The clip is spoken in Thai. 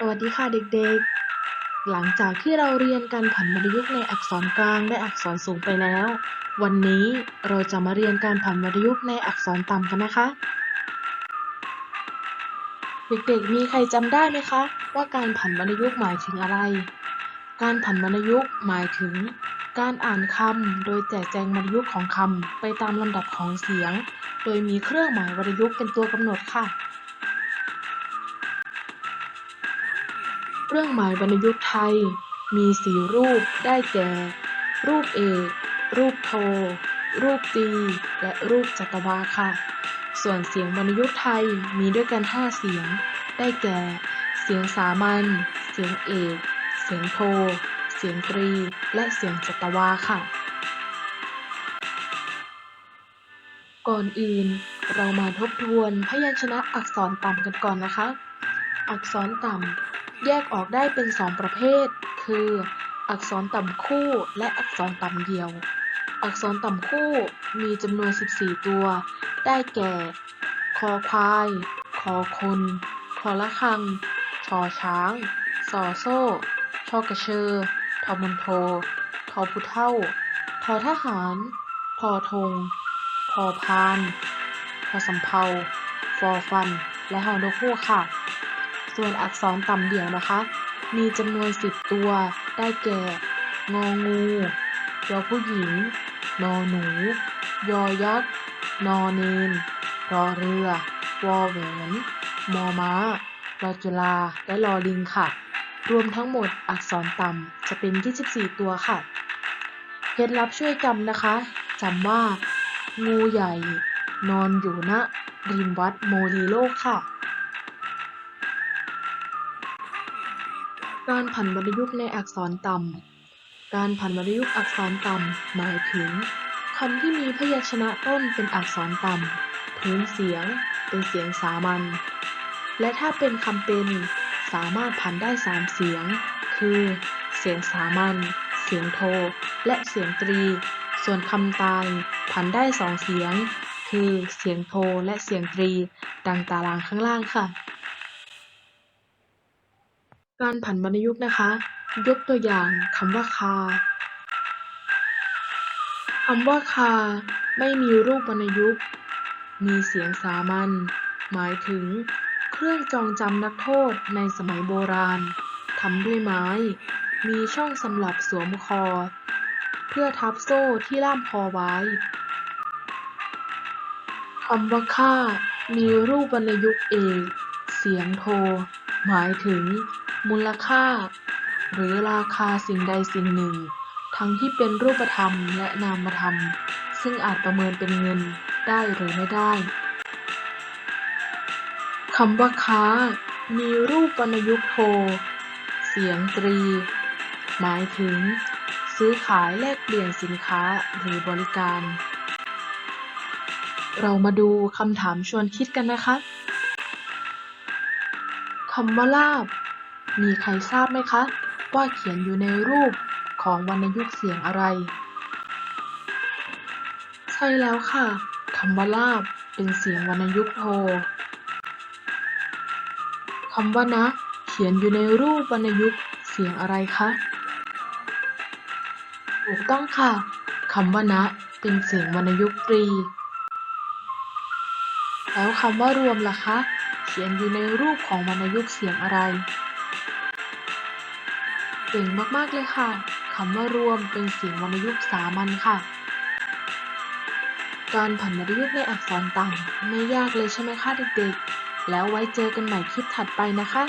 สวัสดีค่ะเด็กๆ หลังจากที่เราเรียนการผันวรรณยุกต์ในอักษรกลางและอักษรสูงไปแล้ว วันนี้เราจะมาเรียนการผันวรรณยุกต์ในอักษรต่ำกันนะคะ เด็กๆ มีใครจำได้ไหมคะว่าการผันวรรณยุกต์หมายถึงอะไร การผันวรรณยุกต์หมายถึง การอ่านคำโดยแจกแจงวรรณยุกต์ของคำไปตามลำดับของเสียง โดยมีเครื่องหมายวรรณยุกต์เป็นตัวกำหนดค่ะ เครื่องหมายวรรณยุกต์ไทย มีสี่รูปได้แก่ รูปเอก รูปโท รูปตี และรูปจัตวาค่ะ ส่วนเสียงวรรณยุกต์ไทยมีด้วยกันห้าเสียง ได้แก่ เสียงสามัญ เสียงเอก เสียงโท เสียงตรี และเสียงจัตวาค่ะ ก่อนอื่นเรามาทบทวนพยัญชนะอักษรต่ำกันก่อนนะคะ อักษรต่ำ แยกออกได้เป็นสองประเภท คือ อักษรต่ำคู่และอักษรต่ำเดียว อักษรต่ำคู่มีจำนวน 14 ตัว ได้แก่ คอควาย คอคน คอละคัง ชอช้างซอโซ่ ชอกระเชอทอมันโททอผู้เท่า ทอทหาร ทอธง พอพาน พอสำเภาฟอฟัน และฮอนกฮูกค่ะ ส่วนอักษรต่ำเดี่ยวนะคะ มีจำนวน 10 ตัว ได้แก่ งองู ยอผู้หญิง นอหนู ยอยักษ์ นอเนน รอเรือ วอแหวน มอม้า รอจุฬาและลอลิงค่ะ รวมทั้งหมดอักษรต่ำจะเป็น 24 ตัวค่ะ เคล็ดลับช่วยจำนะคะ จำว่า งูใหญ่ นอนอยู่ณริมวัดโมลีโลกค่ะ การผันวรรณยุกต์ในอักษรต่ำ การผันวรรณยุกต์อักษรต่ำ หมายถึงคำที่มีพยัญชนะต้นเป็นอักษรต่ำพื้นเสียง เป็นเสียงสามัญ และถ้าเป็นคำเป็นสามารถผันได้สามเสียง คือ เสียงสามัญ เสียงโท และเสียงตรี ส่วนคำตายผันได้สองเสียง คือ เสียงโทและเสียงตรี ดังตารางข้างล่างค่ะ การผันวรรณยุกต์นะคะ ยกตัวอย่างคำว่าคาคำว่าคาไม่มีรูปวรรณยุกต์ มีเสียงสามัญหมายถึง เครื่องจองจำนักโทษในสมัยโบราณทำด้วยไม้ มีช่องสำหรับสวมคอ เพื่อทับโซ่ที่ล่ามคอไว้คำว่าค่ามีรูปวรรณยุกต์เอก เสียงโท หมายถึง มูลค่า หรือราคาสิ่งใดสิ่งหนึ่ง ทั้งที่เป็นรูปธรรมและนามธรรม ซึ่งอาจประเมินเป็นเงินได้หรือไม่ได้คำว่าค้า มีรูปวรรณยุกโท เสียงตรี หมายถึง ซื้อขายแลกเปลี่ยนสินค้าหรือบริการ เรามาดูคำถามชวนคิดกันนะคะคำว่าลาบ มีใครทราบไหมคะ ว่าเขียนอยู่ในรูปของวรรณยุกต์เสียงอะไร ใช่แล้วค่ะคำว่าลาบเป็นเสียงวรรณยุกต์โทคำว่านะ เขียนอยู่ในรูปวรรณยุกต์เสียงอะไรคะถูกต้องค่ะคำว่านะเป็นเสียงวรรณยุกตรี แล้วคำว่ารวมล่ะคะ เขียนอยู่ในรูปของวรรณยุกต์เสียงอะไร เก่งมากๆเลยค่ะคำว่ารวมเป็นเสียงวรรณยุกต์สามัญค่ะ การผันวรรณยุกต์ในอักษรต่ำไม่ยากเลยใช่ไหมคะเด็กๆ แล้วไว้เจอกันใหม่คลิปถัดไปนะคะ